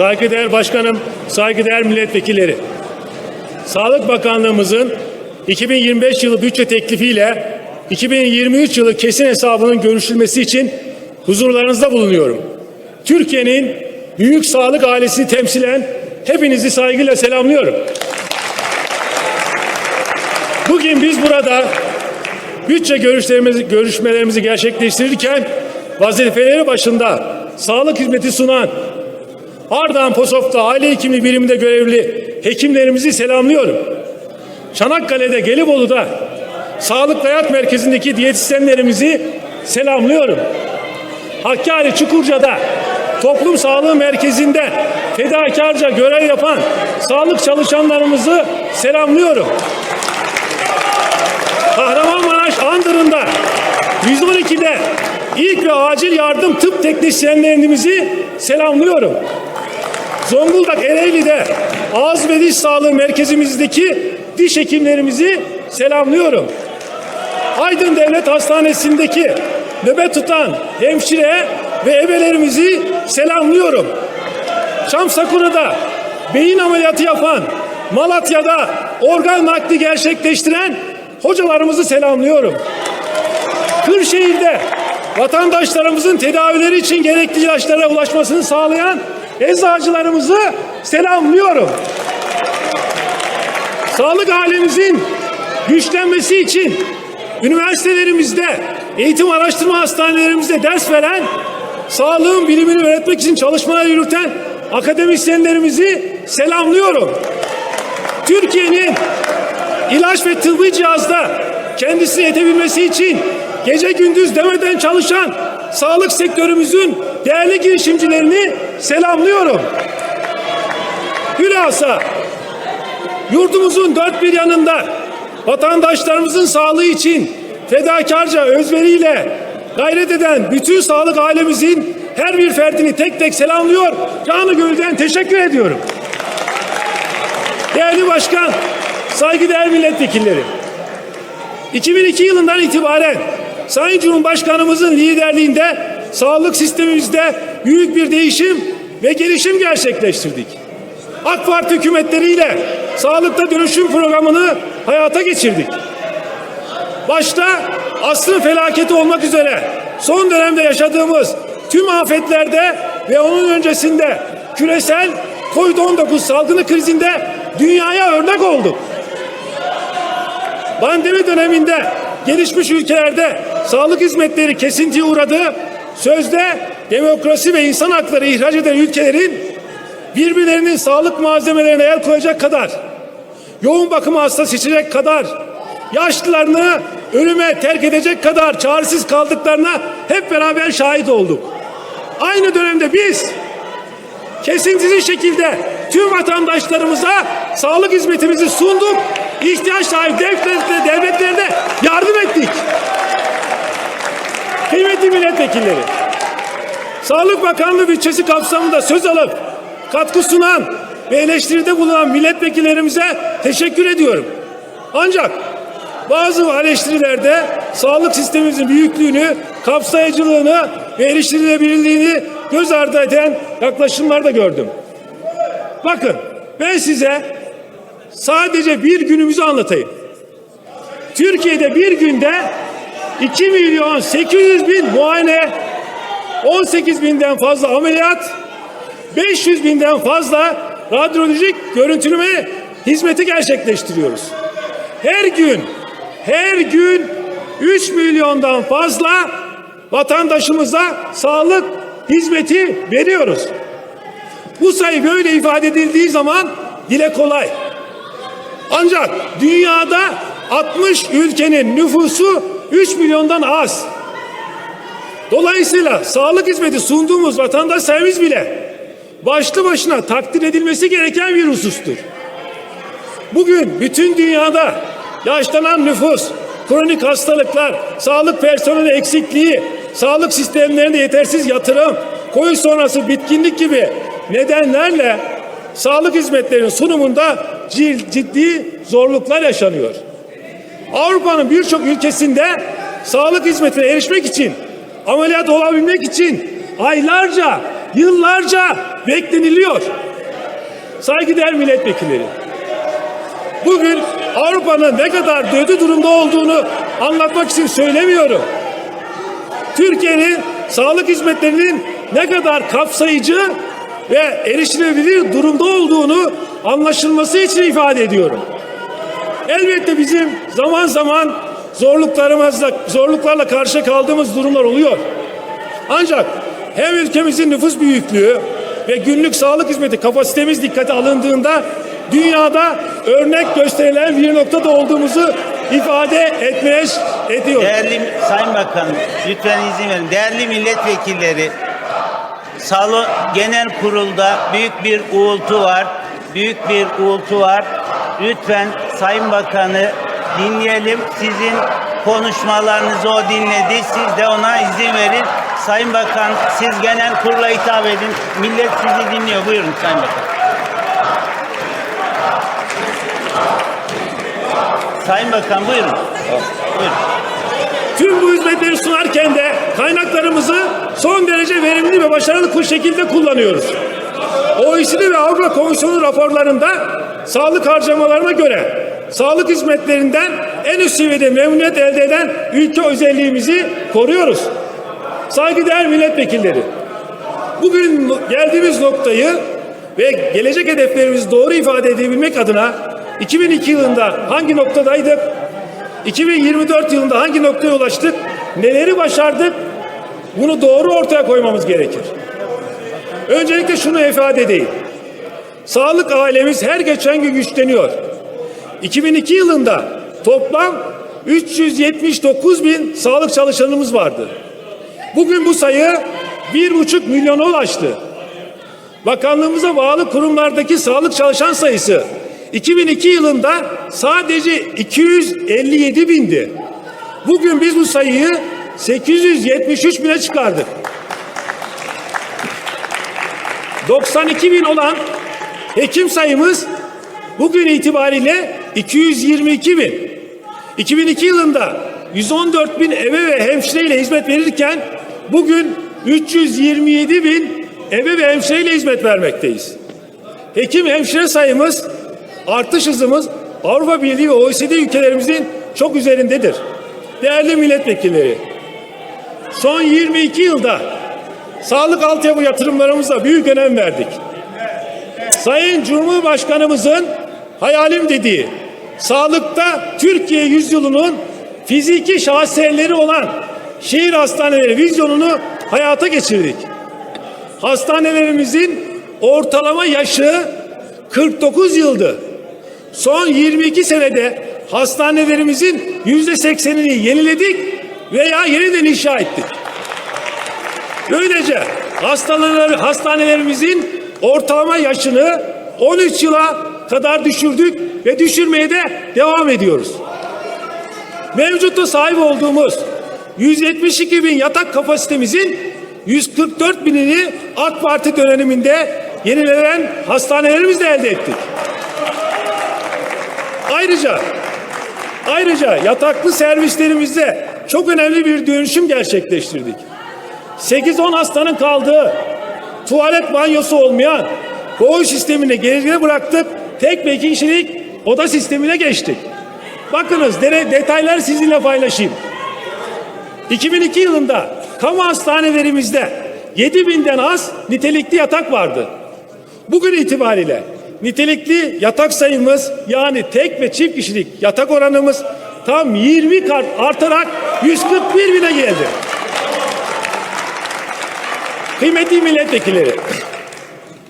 saygıdeğer başkanım, saygıdeğer milletvekilleri. Sağlık Bakanlığımızın 2025 yılı bütçe teklifiyle 2023 yılı kesin hesabının görüşülmesi için huzurlarınızda bulunuyorum. Türkiye'nin büyük sağlık ailesini temsilen hepinizi saygıyla selamlıyorum. Bugün biz burada bütçe görüşlerimizi, görüşmelerimizi gerçekleştirirken vazifeleri başında sağlık hizmeti sunan Ardahan Posof'ta aile hekimliği biriminde görevli hekimlerimizi selamlıyorum. Çanakkale'de Gelibolu'da Sağlık Hayat Merkezi'ndeki diyetisyenlerimizi selamlıyorum. Hakkari Çukurca'da Toplum Sağlığı Merkezi'nde fedakarca görev yapan sağlık çalışanlarımızı selamlıyorum. Kahramanmaraş Andırı'nda 112'de ilk ve acil yardım tıp teknisyenlerimizi selamlıyorum. Zonguldak Ereğli'de ağız ve diş sağlığı merkezimizdeki diş hekimlerimizi selamlıyorum. Aydın Devlet Hastanesi'ndeki nöbet tutan hemşire ve ebelerimizi selamlıyorum. Şam Sakura'da beyin ameliyatı yapan, Malatya'da organ nakli gerçekleştiren hocalarımızı selamlıyorum. Kırşehir'de vatandaşlarımızın tedavileri için gerekli ilaçlara ulaşmasını sağlayan eczacılarımızı selamlıyorum. Sağlık halimizin güçlenmesi için üniversitelerimizde, eğitim araştırma hastanelerimizde ders veren, sağlığın bilimini öğretmek için çalışmalar yürüten akademisyenlerimizi selamlıyorum. Türkiye'nin ilaç ve tıbbi cihazda kendisini yetebilmesi için gece gündüz demeden çalışan sağlık sektörümüzün değerli girişimcilerini selamlıyorum. Hülasa yurdumuzun dört bir yanında vatandaşlarımızın sağlığı için fedakarca özveriyle gayret eden bütün sağlık ailemizin her bir ferdini tek tek selamlıyor. Canı gönülden teşekkür ediyorum. Değerli başkan, saygıdeğer milletvekilleri. 2002 yılından itibaren Sayın Cumhurbaşkanımızın liderliğinde sağlık sistemimizde büyük bir değişim ve gelişim gerçekleştirdik. AK Parti hükümetleriyle sağlıkta dönüşüm programını hayata geçirdik. Başta asrın felaketi olmak üzere son dönemde yaşadığımız tüm afetlerde ve onun öncesinde küresel Covid-19 salgını krizinde dünyaya örnek olduk. Pandemi döneminde gelişmiş ülkelerde sağlık hizmetleri kesintiye uğradı. Sözde demokrasi ve insan hakları ihraç eden ülkelerin birbirlerinin sağlık malzemelerine el koyacak kadar, yoğun bakım hasta seçecek kadar, yaşlılarını ölüme terk edecek kadar çaresiz kaldıklarına hep beraber şahit olduk. Aynı dönemde biz kesintisiz şekilde tüm vatandaşlarımıza sağlık hizmetimizi sunduk. İhtiyaç sahibi devletlere, devletlere de yardım ettik. Kıymetli milletvekilleri, Sağlık Bakanlığı bütçesi kapsamında söz alıp katkı sunan ve eleştiride bulunan milletvekillerimize teşekkür ediyorum. Ancak bazı eleştirilerde sağlık sistemimizin büyüklüğünü, kapsayıcılığını ve erişilebilirliğini göz ardı eden yaklaşımlar da gördüm. Bakın ben size sadece bir günümüzü anlatayım. Türkiye'de bir günde 2 milyon 800 bin muayene, 18 binden fazla ameliyat, 500 binden fazla radyolojik görüntüleme hizmeti gerçekleştiriyoruz. Her gün, her gün 3 milyondan fazla vatandaşımıza sağlık hizmeti veriyoruz. Bu sayı böyle ifade edildiği zaman dile kolay. Ancak dünyada 60 ülkenin nüfusu 3 milyondan az. Dolayısıyla sağlık hizmeti sunduğumuz vatandaş sayımız bile başlı başına takdir edilmesi gereken bir husustur. Bugün bütün dünyada yaşlanan nüfus, kronik hastalıklar, sağlık personeli eksikliği, sağlık sistemlerinde yetersiz yatırım, Covid sonrası bitkinlik gibi nedenlerle sağlık hizmetlerinin sunumunda ciddi zorluklar yaşanıyor. Avrupa'nın birçok ülkesinde sağlık hizmetine erişmek için, ameliyat olabilmek için aylarca, yıllarca bekleniliyor. Saygıdeğer milletvekilleri. Bugün Avrupa'nın ne kadar kötü durumda olduğunu anlatmak için söylemiyorum. Türkiye'nin sağlık hizmetlerinin ne kadar kapsayıcı ve erişilebilir durumda olduğunu anlaşılması için ifade ediyorum. Elbette bizim zaman zaman zorluklarımızla zorluklarla karşı kaldığımız durumlar oluyor. Ancak hem ülkemizin nüfus büyüklüğü ve günlük sağlık hizmeti kapasitemiz dikkate alındığında dünyada örnek gösterilen bir noktada olduğumuzu ifade etmeye ediyor. Değerli Sayın Bakanım, lütfen izin verin. Değerli milletvekilleri, Salo Genel Kurul'da büyük bir uğultu var. Büyük bir uğultu var. Lütfen Sayın Bakan'ı dinleyelim. Sizin konuşmalarınızı o dinledi. Siz de ona izin verin. Sayın Bakan, siz genel kurula hitap edin. Millet sizi dinliyor. Buyurun Sayın Bakan. Sayın Bakan buyurun. Buyurun. Tüm bu hizmetleri sunarken de kaynaklarımızı son derece verimli ve başarılı bir şekilde kullanıyoruz. OECD ve Avrupa Komisyonu raporlarında sağlık harcamalarına göre sağlık hizmetlerinden en üst seviyede memnuniyet elde eden ülke özelliğimizi koruyoruz. Saygıdeğer milletvekilleri, bugün geldiğimiz noktayı ve gelecek hedeflerimizi doğru ifade edebilmek adına 2002 yılında hangi noktadaydık? 2024 yılında hangi noktaya ulaştık? Neleri başardık? Bunu doğru ortaya koymamız gerekir. Öncelikle şunu ifade edeyim. Sağlık ailemiz her geçen gün güçleniyor. 2002 yılında toplam 379 bin sağlık çalışanımız vardı. Bugün bu sayı 1,5 milyona ulaştı. Bakanlığımıza bağlı kurumlardaki sağlık çalışan sayısı 2002 yılında sadece 257 bindi. Bugün biz bu sayıyı 873 bine çıkardık. 92 bin olan hekim sayımız bugün itibariyle 222 bin. 2002 yılında 114 bin eve ve hemşireyle hizmet verirken bugün 327 bin eve ve hemşireyle hizmet vermekteyiz. Hekim hemşire sayımız artış hızımız Avrupa Birliği ve OECD ülkelerimizin çok üzerindedir. Değerli milletvekilleri, son 22 yılda sağlık altyapı yatırımlarımıza büyük önem verdik. Sayın Cumhurbaşkanımızın hayalim dediği sağlıkta Türkiye yüzyılının fiziki şaheserleri olan şehir hastaneleri vizyonunu hayata geçirdik. Hastanelerimizin ortalama yaşı 49 yıldı. Son 22 senede hastanelerimizin yüzde seksenini yeniledik veya yeniden inşa ettik. Böylece hastaneler, hastanelerimizin ortalama yaşını 13 yıla kadar düşürdük ve düşürmeye de devam ediyoruz. Mevcutta sahip olduğumuz 172 bin yatak kapasitemizin 144 binini AK Parti döneminde yenilenen hastanelerimizle elde ettik. Ayrıca ayrıca yataklı servislerimizde çok önemli bir dönüşüm gerçekleştirdik. 8-10 hastanın kaldığı tuvalet banyosu olmayan koğuş sistemini geride bıraktık. Tek ve iki kişilik oda sistemine geçtik. Bakınız detaylar sizinle paylaşayım. 2002 yılında kamu hastanelerimizde 7 binden az nitelikli yatak vardı. Bugün itibariyle nitelikli yatak sayımız yani tek ve çift kişilik yatak oranımız tam 20 kat artarak 141 bine geldi. Kıymetli milletvekilleri,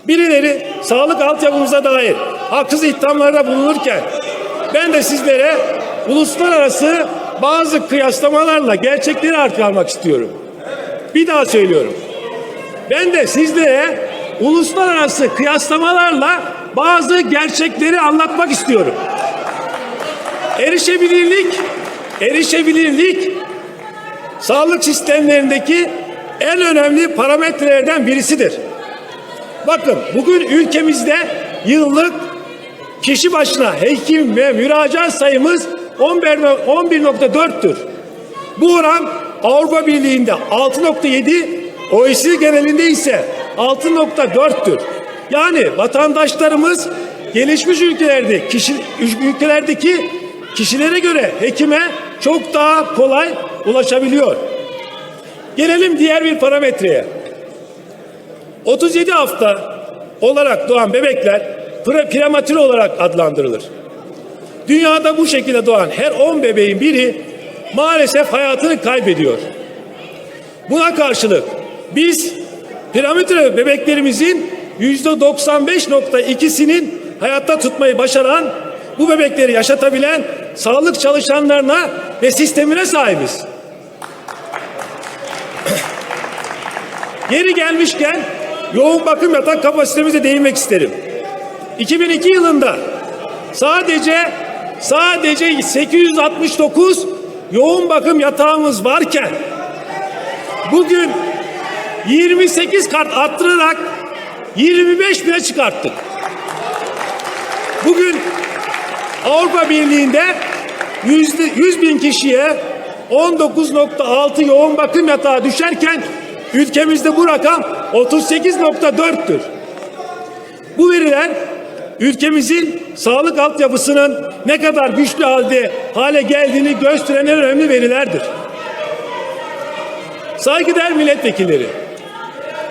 birileri sağlık altyapımıza dair haksız ithamlarda bulunurken ben de sizlere uluslararası bazı kıyaslamalarla gerçekleri aktarmak istiyorum. Bir daha söylüyorum. Ben de sizlere uluslararası kıyaslamalarla bazı gerçekleri anlatmak istiyorum. Erişebilirlik, erişebilirlik sağlık sistemlerindeki en önemli parametrelerden birisidir. Bakın bugün ülkemizde yıllık kişi başına hekim ve müracaat sayımız 11 11.4'tür. Bu oran Avrupa Birliği'nde 6.7, OECD genelinde ise 6.4'tür. Yani vatandaşlarımız gelişmiş ülkelerde kişi, ülkelerdeki kişilere göre hekime çok daha kolay ulaşabiliyor. Gelelim diğer bir parametreye. 37 hafta olarak doğan bebekler pre- prematür olarak adlandırılır. Dünyada bu şekilde doğan her 10 bebeğin biri maalesef hayatını kaybediyor. Buna karşılık biz prematür bebeklerimizin %95.2'sinin hayatta tutmayı başaran, bu bebekleri yaşatabilen sağlık çalışanlarına ve sistemine sahibiz. Geri gelmişken yoğun bakım yatak kapasitemize değinmek isterim. 2002 yılında sadece sadece 869 yoğun bakım yatağımız varken bugün 28 kat arttırarak 25 bine çıkarttık. Bugün Avrupa Birliği'nde 100, 100 bin kişiye 19.6 yoğun bakım yatağı düşerken ülkemizde bu rakam 38.4'tür. Bu veriler ülkemizin sağlık altyapısının ne kadar güçlü halde hale geldiğini gösteren en önemli verilerdir. Saygıdeğer milletvekilleri,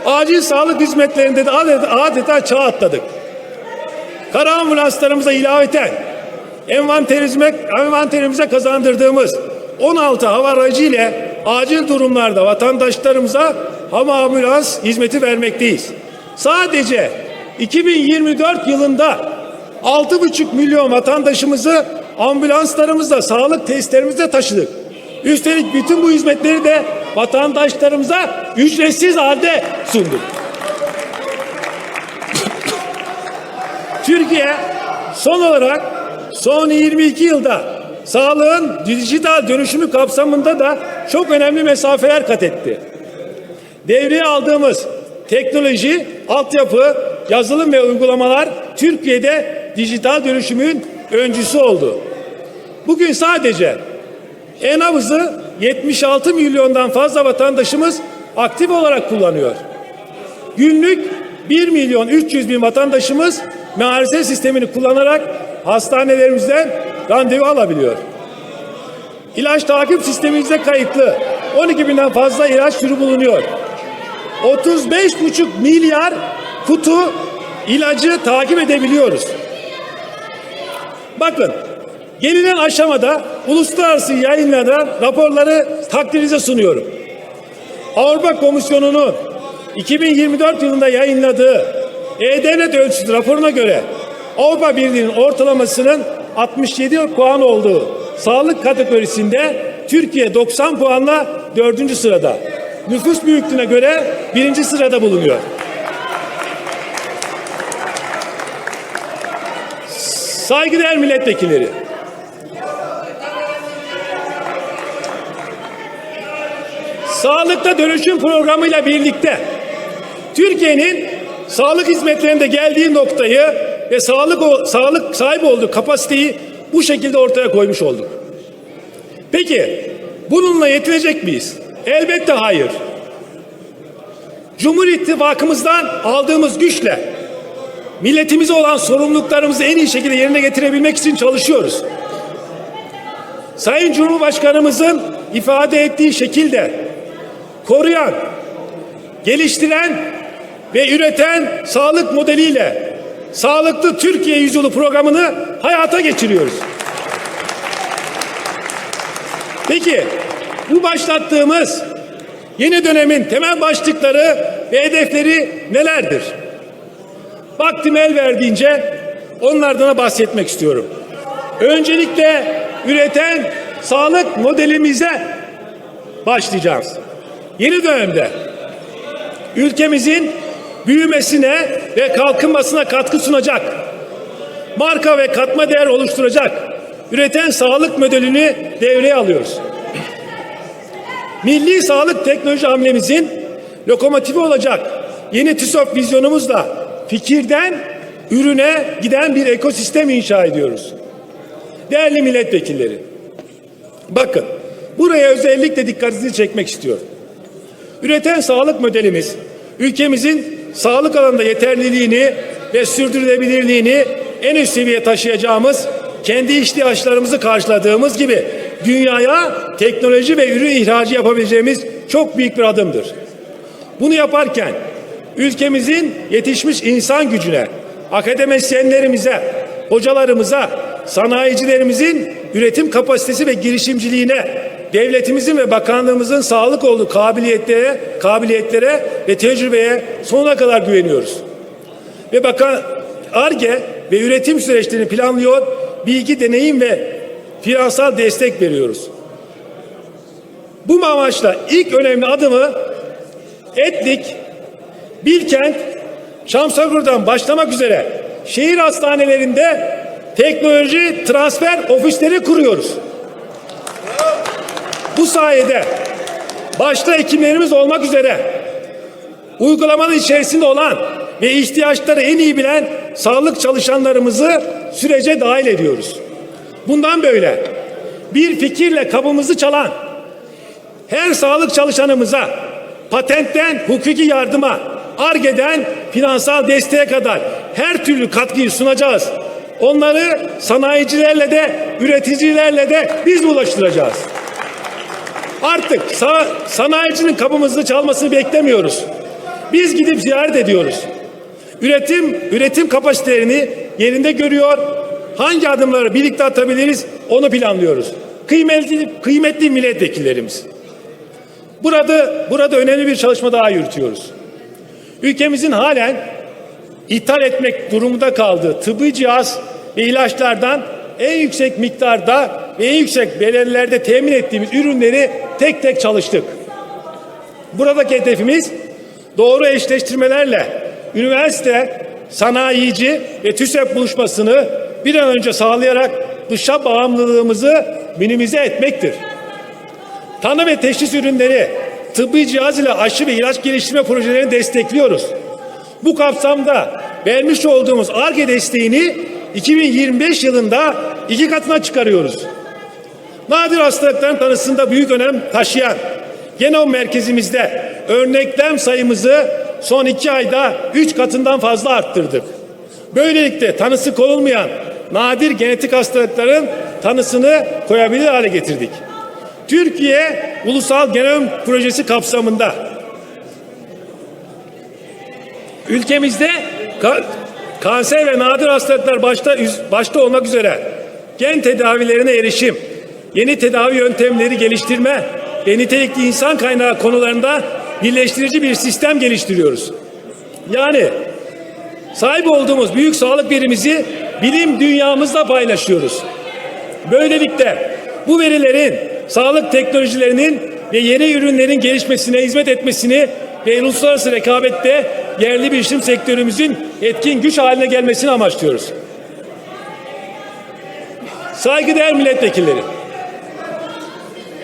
acil sağlık hizmetlerinde de adeta, adeta çağ atladık. Kara ambulanslarımıza ilaveten envanterimize, envanterimize kazandırdığımız 16 hava aracı ile acil durumlarda vatandaşlarımıza hava ambulans hizmeti vermekteyiz. Sadece 2024 yılında 6,5 milyon vatandaşımızı ambulanslarımızla, sağlık testlerimizle taşıdık. Üstelik bütün bu hizmetleri de vatandaşlarımıza ücretsiz halde sunduk. Türkiye son olarak son 22 yılda sağlığın dijital dönüşümü kapsamında da çok önemli mesafeler kat etti. Devreye aldığımız teknoloji, altyapı, yazılım ve uygulamalar Türkiye'de dijital dönüşümün öncüsü oldu. Bugün sadece e-nabızı 76 milyondan fazla vatandaşımız aktif olarak kullanıyor. Günlük 1 milyon 300 bin vatandaşımız MRS sistemini kullanarak hastanelerimizden randevu alabiliyor. İlaç takip sistemimizde kayıtlı 12 binden fazla ilaç türü bulunuyor. 35,5 milyar kutu ilacı takip edebiliyoruz. Bakın gelinen aşamada uluslararası yayınlanan raporları takdirinize sunuyorum. Avrupa Komisyonu'nun 2024 yılında yayınladığı E-Devlet Ölçüsü raporuna göre Avrupa Birliği'nin ortalamasının 67 puan olduğu sağlık kategorisinde Türkiye 90 puanla 4. sırada. Nüfus büyüklüğüne göre birinci sırada bulunuyor. Saygıdeğer milletvekilleri. Sağlıkta dönüşüm programıyla birlikte Türkiye'nin sağlık hizmetlerinde geldiği noktayı ve sağlık sağlık sahibi olduğu kapasiteyi bu şekilde ortaya koymuş olduk. Peki bununla yetinecek miyiz? Elbette hayır. Cumhur İttifakımızdan aldığımız güçle milletimize olan sorumluluklarımızı en iyi şekilde yerine getirebilmek için çalışıyoruz. Sayın Cumhurbaşkanımızın ifade ettiği şekilde koruyan, geliştiren ve üreten sağlık modeliyle Sağlıklı Türkiye Yüzyılı programını hayata geçiriyoruz. Peki bu başlattığımız yeni dönemin temel başlıkları ve hedefleri nelerdir? Vaktim el verdiğince onlardan bahsetmek istiyorum. Öncelikle üreten sağlık modelimize başlayacağız. Yeni dönemde ülkemizin büyümesine ve kalkınmasına katkı sunacak, marka ve katma değer oluşturacak üreten sağlık modelini devreye alıyoruz. Milli sağlık teknoloji hamlemizin lokomotifi olacak yeni TÜSOP vizyonumuzla fikirden ürüne giden bir ekosistem inşa ediyoruz. Değerli milletvekilleri, bakın buraya özellikle dikkatinizi çekmek istiyorum. Üreten sağlık modelimiz ülkemizin sağlık alanında yeterliliğini ve sürdürülebilirliğini en üst seviyeye taşıyacağımız, kendi ihtiyaçlarımızı karşıladığımız gibi dünyaya teknoloji ve ürün ihracı yapabileceğimiz çok büyük bir adımdır. Bunu yaparken ülkemizin yetişmiş insan gücüne, akademisyenlerimize, hocalarımıza, sanayicilerimizin üretim kapasitesi ve girişimciliğine, devletimizin ve bakanlığımızın sağlık olduğu kabiliyetlere, kabiliyetlere ve tecrübeye sonuna kadar güveniyoruz. Ve bakan ARGE ve üretim süreçlerini planlıyor, bilgi, deneyim ve finansal destek veriyoruz. Bu amaçla ilk önemli adımı Etlik, Bilkent, Şamsagur'dan başlamak üzere şehir hastanelerinde teknoloji transfer ofisleri kuruyoruz. Bu sayede başta hekimlerimiz olmak üzere uygulamanın içerisinde olan ve ihtiyaçları en iyi bilen sağlık çalışanlarımızı sürece dahil ediyoruz. Bundan böyle bir fikirle kabımızı çalan her sağlık çalışanımıza patentten hukuki yardıma, ARGE'den finansal desteğe kadar her türlü katkıyı sunacağız. Onları sanayicilerle de üreticilerle de biz ulaştıracağız. Artık sa- sanayicinin kapımızı çalmasını beklemiyoruz. Biz gidip ziyaret ediyoruz. Üretim üretim kapasitelerini yerinde görüyor. Hangi adımları birlikte atabiliriz onu planlıyoruz. Kıymetli kıymetli milletvekillerimiz. Burada burada önemli bir çalışma daha yürütüyoruz. Ülkemizin halen ithal etmek durumunda kaldığı tıbbi cihaz ve ilaçlardan en yüksek miktarda ve en yüksek bedelilerde temin ettiğimiz ürünleri tek tek çalıştık. Buradaki hedefimiz doğru eşleştirmelerle üniversite, sanayici ve TÜSEP buluşmasını bir an önce sağlayarak dışa bağımlılığımızı minimize etmektir. Tanı ve teşhis ürünleri, tıbbi cihaz ile aşı ve ilaç geliştirme projelerini destekliyoruz. Bu kapsamda vermiş olduğumuz ARGE desteğini 2025 yılında iki katına çıkarıyoruz. Nadir hastalıkların tanısında büyük önem taşıyan genom merkezimizde örneklem sayımızı son iki ayda üç katından fazla arttırdık. Böylelikle tanısı konulmayan nadir genetik hastalıkların tanısını koyabilir hale getirdik. Türkiye Ulusal Genom Projesi kapsamında ülkemizde ka- kanser ve nadir hastalıklar başta başta olmak üzere gen tedavilerine erişim, yeni tedavi yöntemleri geliştirme ve nitelikli insan kaynağı konularında birleştirici bir sistem geliştiriyoruz. Yani sahip olduğumuz büyük sağlık verimizi bilim dünyamızla paylaşıyoruz. Böylelikle bu verilerin sağlık teknolojilerinin ve yeni ürünlerin gelişmesine hizmet etmesini ve uluslararası rekabette yerli bilişim sektörümüzün etkin güç haline gelmesini amaçlıyoruz. Saygıdeğer milletvekilleri,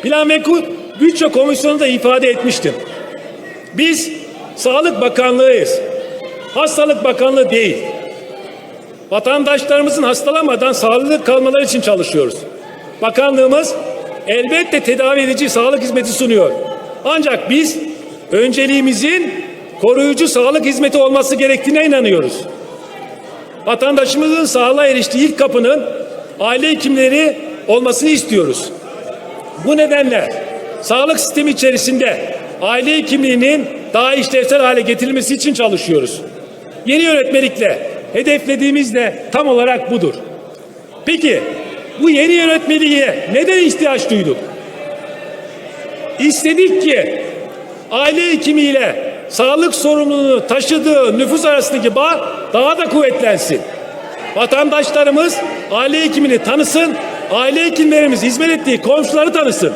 Plan ve Bütçe Komisyonu'nda ifade etmiştim. Biz Sağlık Bakanlığıyız. Hastalık Bakanlığı değil. Vatandaşlarımızın hastalamadan sağlıklı kalmaları için çalışıyoruz. Bakanlığımız elbette tedavi edici sağlık hizmeti sunuyor. Ancak biz önceliğimizin koruyucu sağlık hizmeti olması gerektiğine inanıyoruz. Vatandaşımızın sağlığa eriştiği ilk kapının aile hekimleri olmasını istiyoruz. Bu nedenle sağlık sistemi içerisinde aile hekimliğinin daha işlevsel hale getirilmesi için çalışıyoruz. Yeni yönetmelikle hedeflediğimiz de tam olarak budur. Peki bu yeni yönetmeliğe neden ihtiyaç duyduk? İstedik ki aile hekimiyle sağlık sorumluluğunu taşıdığı nüfus arasındaki bağ daha da kuvvetlensin. Vatandaşlarımız aile hekimini tanısın, aile hekimlerimiz hizmet ettiği komşuları tanısın.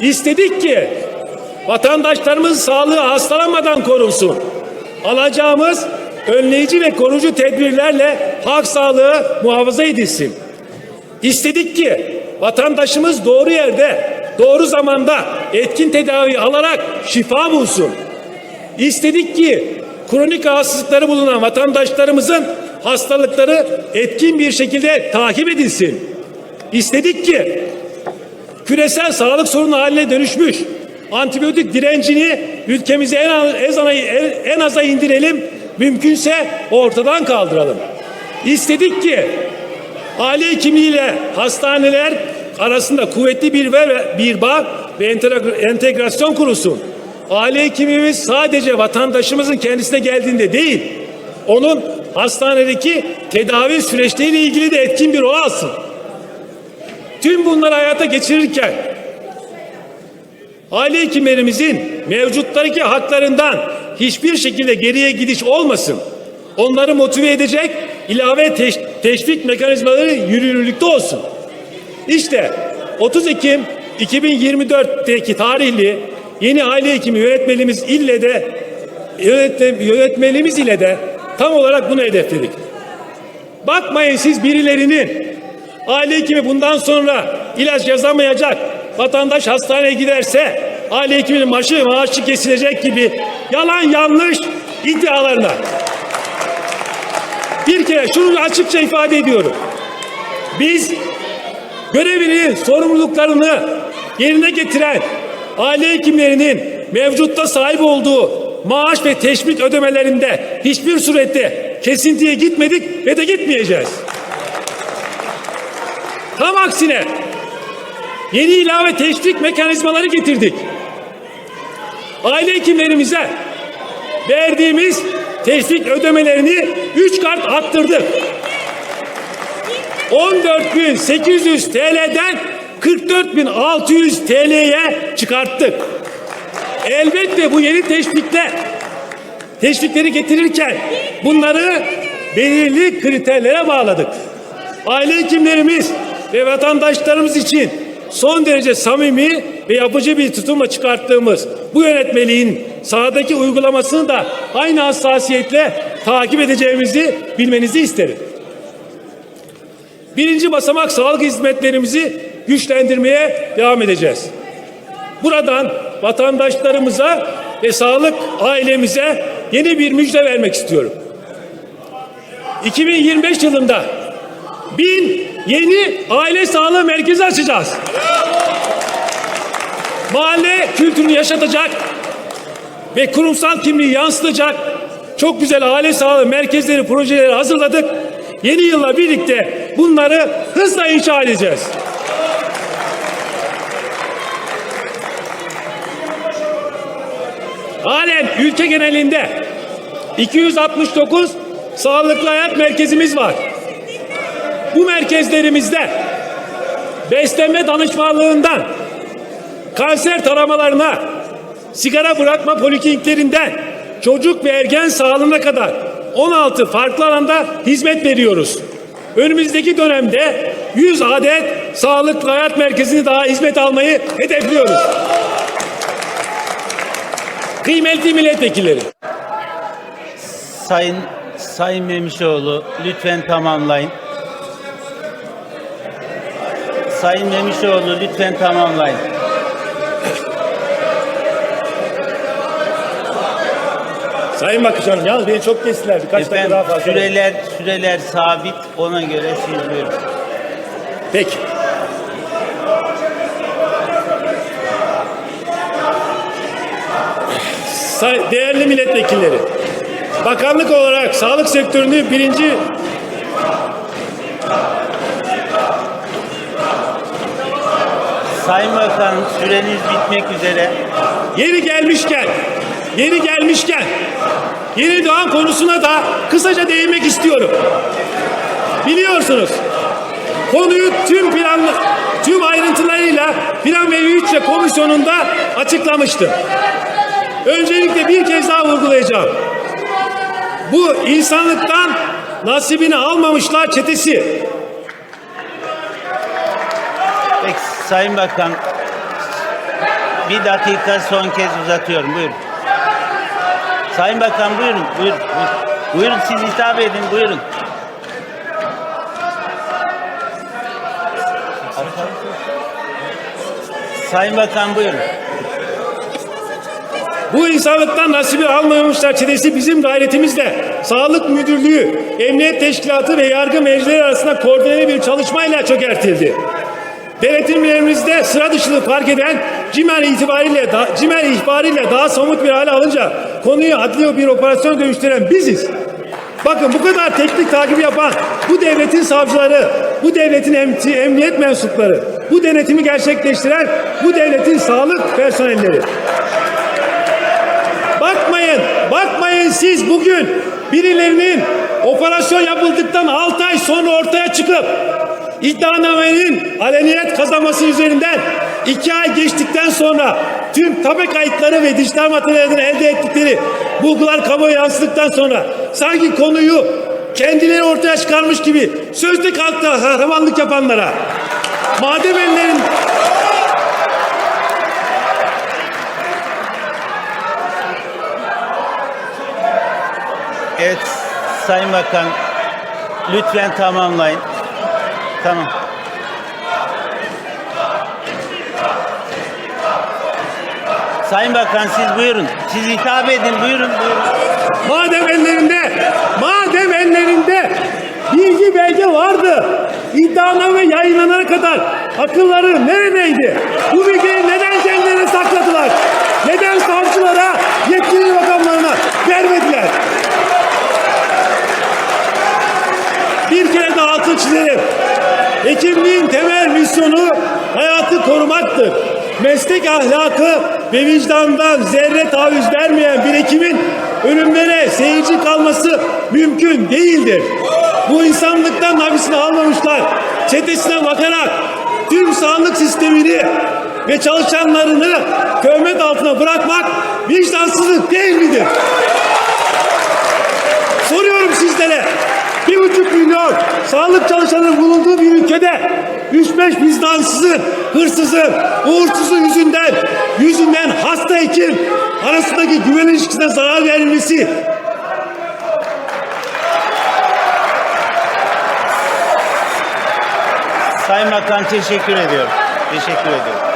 İstedik ki vatandaşlarımız sağlığı hastalanmadan korunsun. Alacağımız önleyici ve koruyucu tedbirlerle halk sağlığı muhafaza edilsin. İstedik ki vatandaşımız doğru yerde, doğru zamanda etkin tedavi alarak şifa bulsun. İstedik ki kronik rahatsızlıkları bulunan vatandaşlarımızın hastalıkları etkin bir şekilde takip edilsin. İstedik ki küresel sağlık sorunu haline dönüşmüş antibiyotik direncini ülkemize en, az- en, aza- indirelim, mümkünse ortadan kaldıralım. İstedik ki aile hekimliğiyle hastaneler arasında kuvvetli bir ve bir bağ ve entegra- entegrasyon kurulsun. Aile hekimimiz sadece vatandaşımızın kendisine geldiğinde değil, onun hastanedeki tedavi süreçleriyle ilgili de etkin bir rol alsın. Tüm bunları hayata geçirirken aile hekimlerimizin mevcuttaki haklarından hiçbir şekilde geriye gidiş olmasın. Onları motive edecek ilave teş- teşvik mekanizmaları yürürlükte olsun. İşte 30 Ekim 2024'teki tarihli yeni aile hekimi yönetmeliğimiz ile de yönetim, yönetmeliğimiz ile de tam olarak bunu hedefledik. Bakmayın siz birilerinin aile hekimi bundan sonra ilaç yazamayacak, vatandaş hastaneye giderse aile hekiminin maaşı, maaşı kesilecek gibi yalan yanlış iddialarına. Bir kere şunu açıkça ifade ediyorum. Biz görevini, sorumluluklarını yerine getiren aile hekimlerinin mevcutta sahip olduğu maaş ve teşvik ödemelerinde hiçbir surette kesintiye gitmedik ve de gitmeyeceğiz. Tam aksine yeni ilave teşvik mekanizmaları getirdik. Aile hekimlerimize verdiğimiz teşvik ödemelerini 3 kat arttırdık. 14.800 TL'den 44.600 TL'ye çıkarttık. Elbette bu yeni teşvikler teşvikleri getirirken bunları belirli kriterlere bağladık. Aile hekimlerimiz ve vatandaşlarımız için son derece samimi ve yapıcı bir tutumla çıkarttığımız bu yönetmeliğin sahadaki uygulamasını da aynı hassasiyetle takip edeceğimizi bilmenizi isterim. Birinci basamak sağlık hizmetlerimizi güçlendirmeye devam edeceğiz. Buradan vatandaşlarımıza ve sağlık ailemize yeni bir müjde vermek istiyorum. 2025 yılında bin yeni aile sağlığı merkezi açacağız. Mahalle kültürünü yaşatacak ve kurumsal kimliği yansıtacak çok güzel aile sağlığı merkezleri projeleri hazırladık. Yeni yılla birlikte bunları hızla inşa edeceğiz. Halen ülke genelinde 269 sağlıklı hayat merkezimiz var. Bu merkezlerimizde beslenme danışmanlığından kanser taramalarına, sigara bırakma polikliniklerinden çocuk ve ergen sağlığına kadar 16 farklı alanda hizmet veriyoruz. Önümüzdeki dönemde 100 adet sağlıklı hayat merkezini daha hizmet almayı hedefliyoruz. Kıymetli milletvekilleri. Sayın Sayın Memişoğlu lütfen tamamlayın. Sayın Memişoğlu lütfen tamamlayın. Sayın Bakışanım yalnız beni çok kestiler. Birkaç dakika daha fazla. süreler süreler sabit ona göre siz buyurun. Peki. Say- Değerli milletvekilleri, bakanlık olarak sağlık sektörünü birinci Sayın Bakan süreniz bitmek üzere. yeri gelmişken, yeri gelmişken yeni doğan konusuna da kısaca değinmek istiyorum. Biliyorsunuz konuyu tüm planlı tüm ayrıntılarıyla Plan ve Bütçe Komisyonu'nda açıklamıştım. Öncelikle bir kez daha vurgulayacağım. Bu insanlıktan nasibini almamışlar çetesi. Peki, Sayın Bakan bir dakika son kez uzatıyorum. Buyurun. Sayın Bakan buyurun. Buyurun. Buyurun, buyurun siz hitap edin. Buyurun. Sayın Bakan buyurun. Bu insanlıktan nasibi almamışlar çetesi bizim gayretimizle Sağlık Müdürlüğü, Emniyet Teşkilatı ve Yargı Meclisleri arasında koordineli bir çalışmayla çökertildi. Denetimlerimizde sıra dışılığı fark eden CİMER itibariyle, da, CİMER ihbariyle daha somut bir hale alınca konuyu adli bir operasyon dönüştüren biziz. Bakın bu kadar teknik takip yapan bu devletin savcıları, bu devletin emti- emniyet mensupları, bu denetimi gerçekleştiren bu devletin sağlık personelleri. Bakmayın, bakmayın siz bugün birilerinin operasyon yapıldıktan 6 ay sonra ortaya çıkıp iddianamenin aleniyet kazanması üzerinden 2 ay geçtikten sonra tüm tape kayıtları ve dijital materyallerden elde ettikleri bulgular kamuoya yansıdıktan sonra sanki konuyu kendileri ortaya çıkarmış gibi sözde kalkta kahramanlık yapanlara madem ellerin Evet Sayın Bakan lütfen tamamlayın. Tamam. Sayın Bakan siz buyurun. Siz hitap edin buyurun buyurun. Madem ellerinde, madem ellerinde bilgi belge vardı. İddianame yayınlanana kadar akılları neredeydi? Bu bilgiyi neden kendilerine sakladılar? Neden savcılara, yetkili makamlarına vermediler? Bir kere daha altı çizelim. Hekimliğin temel misyonu hayatı korumaktır. Meslek ahlakı ve vicdandan zerre taviz vermeyen bir hekimin ölümlere seyirci kalması mümkün değildir. Bu insanlıktan nabisini almamışlar. Çetesine bakarak tüm sağlık sistemini ve çalışanlarını töhmet altına bırakmak vicdansızlık değil midir? Soruyorum sizlere. Bir buçuk milyon sağlık çalışanının bulunduğu bir ülkede 3-5 vicdansızın, hırsızın, uğursuzun yüzünden, yüzünden hasta hekim arasındaki güven ilişkisine zarar verilmesi Sayın Bakan teşekkür ediyorum. Teşekkür ediyorum.